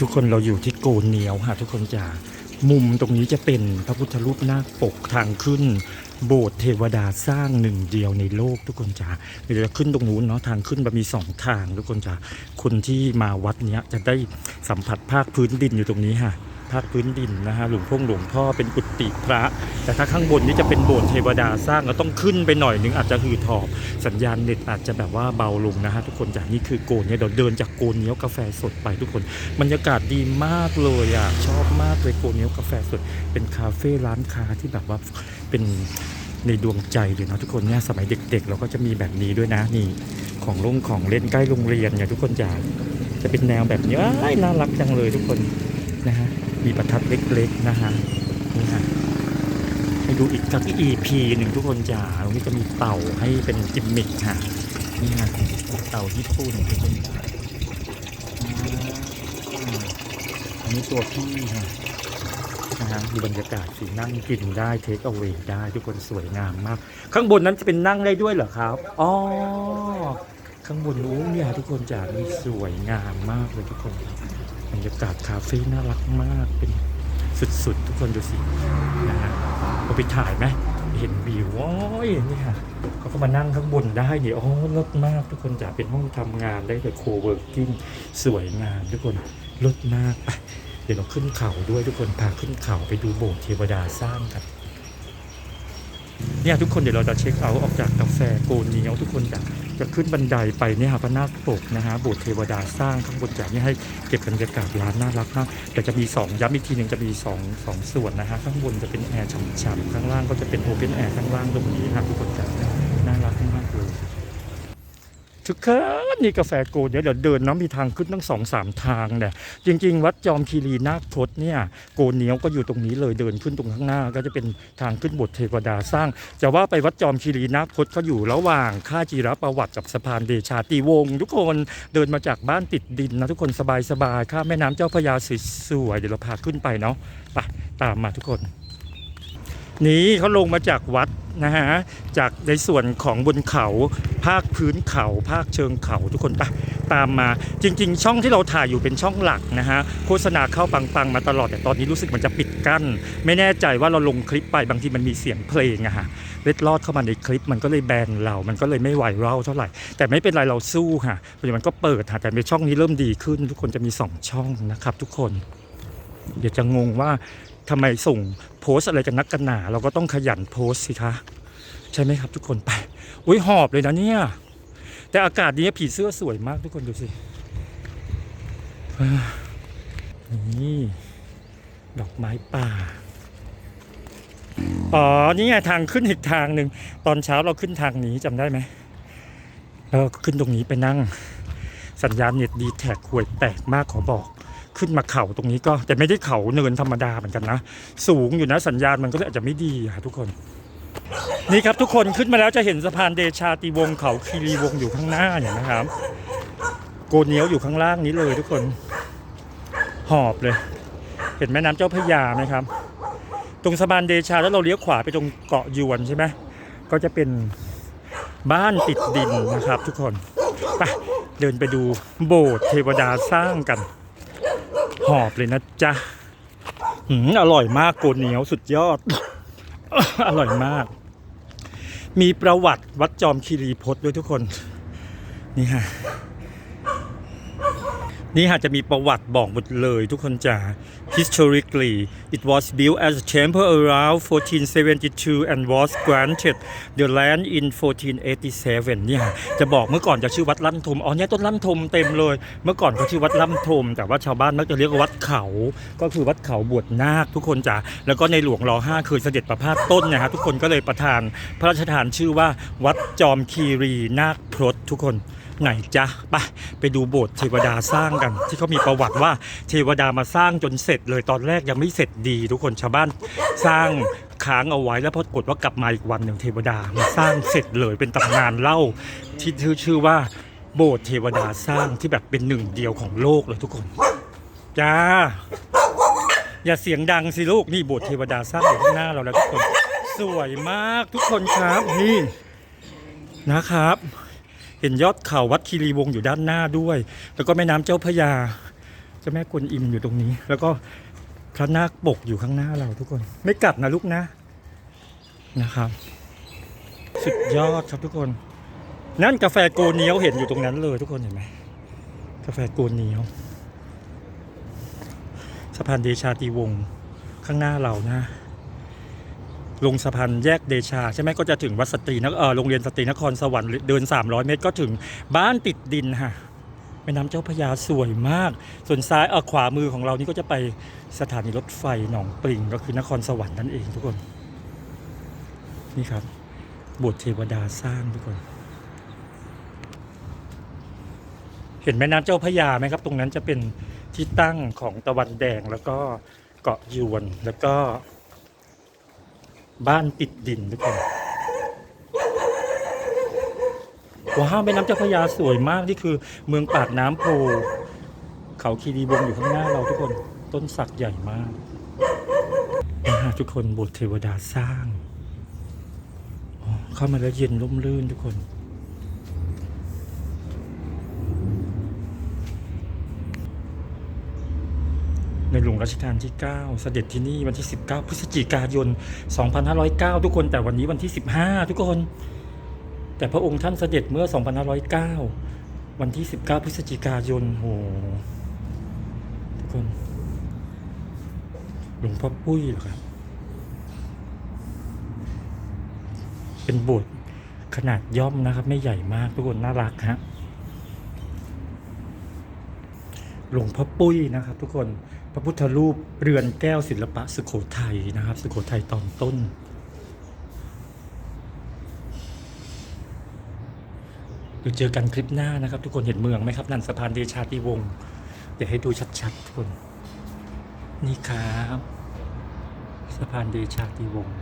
ทุกคนเราอยู่ที่โกนเหนียวค่ะทุกคนจ๋ามุมตรงนี้จะเป็นพระพุทธรูปนาคปกทางขึ้น โบสถ์เทวดาสร้างหนึ่งเดียวในโลกทุกคนจ๋าเดี๋ยวจะขึ้นตรงนู้นเนาะทางขึ้นมันมีสองทางทุกคนจ๋าคนที่มาวัดเนี้ยจะได้สัมผัสภาคพื้นดินอยู่ตรงนี้ค่ะ ภาคพื้นดินนะฮะหลวงพ่อหลวงพ่อเป็นกุฏิพระ แต่ถ้าข้างบนนี้จะเป็นโบสถ์เทวดาสร้างเราต้องขึ้นไปหน่อยนึงอาจจะหือถอบสัญญาณเน็ตอาจจะแบบว่าเบาลงนะฮะทุกคนจากนี่คือโกนเนี่ยเดี๋ยวเดินจากโกนเนี้ยวกาแฟสดไปทุกคนบรรยากาศดีมากเลยอะชอบมากเลยโกนเนี้ยวกาแฟสด เป็นคาเฟ่ร้านค้าที่แบบว่าเป็นในดวงใจเลยนะทุกคนเนี่ยสมัยเด็ก ๆ เราก็จะมีแบบนี้ด้วยนะนี่ของลงของเล่นใกล้โรงเรียนเนี่ยทุกคนจะจะเป็นแนวแบบนี้ยน่ารักจังเลยทุกคนนะฮะ มีประทัดเล็กๆนะฮะนี่ฮะให้ดูอีกสัก EP หนึ่งทุกคนจ๋าตรงนี้จะมีเต่าให้เป็นจิมมิกค่ะนี่ฮะเต่าญี่ปุ่นทุกคนจ๋าอันนี้ตัวพี่ค่ะนะฮะดูบรรยากาศสีนั่งกินได้เทคเอาไว้ได้ทุกคนสวยงามมาก ข้างบนนั้นจะเป็นนั่งได้ด้วยเหรอครับอ๋อข้างบนนู้นเนี่ยทุกคนจ๋ามีสวยงามมากเลยทุกคน รรยากาศคาเฟ่น่ารักมากเป็นสุดๆ ทุกคนดูสินะฮะเราไปถ่ายไหมเห็นวิวโอ้ยนี่ค่ะเขาก็มานั่งข้างบนได้เนี่ยอ๋อเลิศมากทุกคนจะเป็นห้องทำงานได้แบบโคเวิร์กิ้งสวยงามทุกคนลดมากไปเดี๋ยวเราขึ้นเขาด้วยทุกคนพาขึ้นเขาไปดูโบสถ์เทวดาสร้างกัน เนี่ยทุกคนเดี๋ยวเราจะเช็คเอาท์ออกจากกาแฟโกเนียวทุกคนจะจะขึ้นบันไดไปเนี่ยพระนาคปกนะฮะโบสถ์เทวดาสร้างข้างบนจากนี่ให้เก็บบรรยากาศร้านน่ารักมากแต่จะมีสองย้ำอีกทีหนึ่งจะมีสองสองส่วนนะฮะข้างบนจะเป็นแอร์ฉ่ำๆข้างล่างก็จะเป็นโอเพนแอร์ข้างล่างตรงนี้ครับทุกคนจะน่า ทุกคนนี่กาแฟโกเดี๋ยวเดี๋ยวเดินเนาะมีทางขึ้นตั้งสองสามทางเนี่ยจริง ๆ วัดจอมคีรีนาคพจน์เนี่ยโกนเหนียวก็อยู่ตรงนี้เลยเดินขึ้นตรงข้างหน้า ก็จะเป็นทางขึ้นบทเทวดาสร้าง จะว่าไปวัดจอมคีรีนาคพจน์ก็อยู่ระหว่างค่าจีรประวัติกับสะพานเดชาติวงศ์ทุกคนเดินมาจากบ้านติดดินนะทุกคนสบายๆข้ามแม่น้ำเจ้าพระยาสวยๆเดี๋ยวเราพาขึ้นไปเนาะไปตามมาทุกคน นี่เขาลงมาจากวัดนะฮะจากในส่วนของบนเขาภาคพื้นเขาภาคเชิงเขาทุกคนไปตามมาจริง ๆ ช่องที่เราถ่ายอยู่เป็นช่องหลักนะฮะโฆษณาเข้าปังๆมาตลอดแต่ตอนนี้รู้สึกมันจะปิดกั้น ไม่แน่ใจว่าเราลงคลิปไปบางทีมันมีเสียงเพลงอะฮะเล็ดลอดเข้ามาในคลิปมันก็เลยแบนเรา มันก็เลยไม่ไวรัลเท่าไหร่ แต่ไม่เป็นไรเราสู้ค่ะปัจจุบันก็เปิดค่ะแต่ในช่องนี้เริ่มดีขึ้น ทุกคนจะมีสองช่องนะครับทุกคน เดี๋ยวจะงงว่า ทำไมส่งโพสอะไรกันนักกันหนา เราก็ต้องขยันโพสสิคะ ใช่ไหมครับทุกคนไป อุ้ยหอบเลยนะเนี่ย แต่อากาศนี้ผีเสื้อสวยมากทุกคนดูสิ นี่ ดอกไม้ป่า อ๋อ นี่ไงทางขึ้นอีกทางหนึ่ง ตอนเช้าเราขึ้นทางนี้จำได้ไหมแล้วก็ขึ้นตรงนี้ไปนั่ง สัญญาณเน็ตดีแท็กห่วยแตกมากขอบอก ขึ้นมาเขาตรงนี้ก็แต่ไม่ได้เขาเนินธรรมดาเหมือนกันนะ สูงอยู่นะสัญญาณมันก็เลยอาจจะไม่ดีค่ะทุกคน นี่ครับทุกคนขึ้นมาแล้วจะเห็นสะพานเดชาติวงเขาคีรีวงอยู่ข้างหน้าเนี่ยนะครับ โกเนียวอยู่ข้างล่างนี้เลยทุกคนหอบเลย เห็นแม่น้ำเจ้าพยาไหมครับ ตรงสะพานเดชาแล้วเราเลี้ยวขวาไปตรงเกาะยวนใช่ไหมก็จะเป็นบ้านติดดินนะครับทุกคนไปเดินไปดูโบสถ์เทวดาสร้างกัน หอบเลยนะจ๊ะอืมอร่อยมากโกเหนียวสุดยอด อร่อยมาก มีประวัติวัดจอมคีรีพศด้วยทุกคน นี่ฮะ นี่ฮะจะมีประวัติบอกหมดเลยทุกคนจ๋า historically it was built as a temple around 1472 and was granted the land in 1487 เนี่ยจะบอกเมื่อก่อนจะชื่อวัดล่ำทมอ๋อเนี่ยต้นล่ำทมเต็มเลย เมื่อก่อนเขาชื่อวัดล่ำทม แต่ว่าชาวบ้านมักจะเรียกว่าวัดเขา ก็คือวัดเขาบวชนาคทุกคนจ๋า แล้วก็ในหลวงรอห้าคือเสด็จประพาสต้นนะฮะทุกคนก็เลยประทาน พระราชทานชื่อว่าวัดจอมคีรีนาคพรตทุกคน ไหนจ๊ะไปไปดูโบสถ์เทวดาสร้างกัน ที่เขามีประวัติว่าเทวดามาสร้างจนเสร็จเลยตอนแรกยังไม่เสร็จดี ทุกคนชาวบ้านสร้างค้างเอาไว้แล้วพอกฏว่ากลับมาอีกวันหนึ่งเทวดามาสร้างเสร็จเลยเป็นตำนานเล่า ที่ชื่อชื่อว่าโบสถ์เทวดาสร้างที่แบบเป็นหนึ่งเดียวของโลกเลยทุกคนจ้าอย่าเสียงดังสิลูกนี่โบสถ์เทวดาสร้างอยู่ข้างหน้าเราแล้วทุกคน สวยมากทุกคนครับนี่นะครับ เห็นยอดเขาวัดคีรีวงศ์อยู่ด้านหน้าด้วย แล้วก็แม่น้ำเจ้าพระยาเจ้าแม่กวนอิมอยู่ตรงนี้ แล้วก็พระนาคปกอยู่ข้างหน้าเราทุกคน ไม่กลับนะลูกนะนะครับ สุดยอดครับทุกคน นั่นกาแฟโกเนียวเห็นอยู่ตรงนั้นเลยทุกคนเห็นไหมกาแฟโกเนียวสะพานเดชาติวงข้างหน้าเรานะ ลงสะพานแยกเดชา ใช่ไหมก็จะถึงวัดสตรีนครเออโรงเรียนสตรีนครสวรรค์เดิน 300 เมตรก็ถึงบ้านติดดินฮะแม่น้ำเจ้าพระยาสวยมาก ส่วนซ้ายเออขวามือของเรานี่ก็จะไปสถานีรถไฟหนองปริงก็คือนครสวรรค์นั่นเองทุกคน นี่ครับบสถ์เทวดาสร้างทุกคน เห็นแม่น้ำเจ้าพระยาไหมครับ ตรงนั้นจะเป็นที่ตั้งของตะวันแดงแล้วก็เกาะยวนแล้วก็ บ้านติดดินทุกคนว้าวแม่น้ำเจ้าพระยาสวยมากนี่คือ เมืองปากน้ำโพเขาคีรีวงอยู่ข้างหน้าเราทุกคนต้นสักใหญ่มากนะฮะทุกคนบทเทวดาสร้างเข้ามาแล้วเย็นร่มรื่นทุกคน ในหลวงรัชกาลที่ 9 เสด็จที่นี่วันที่ 19 พฤศจิกายน 2509 ทุกคนแต่วันนี้วันที่ 15 ทุกคน แต่พระองค์ท่านเสด็จเมื่อ 2509 วันที่ 19 พฤศจิกายนโหทุกคน หลวงพ่อปุ้ยเหรอครับ เป็นโบสถ์ขนาดย่อมนะครับ ไม่ใหญ่มากทุกคนน่ารักฮะหลวงพ่อปุ้ยนะครับทุกคน พระพุทธรูปเรือนแก้วศิลปะสุโขทัยนะครับ สุโขทัยตอนต้น เดี๋ยวเจอกันคลิปหน้านะครับ ทุกคนเห็นเมืองไหมครับ นั่นสะพานเดชาติวงศ์เดี๋ยวให้ดูชัดๆทุกคน นี่ครับ สะพานเดชาติวงศ์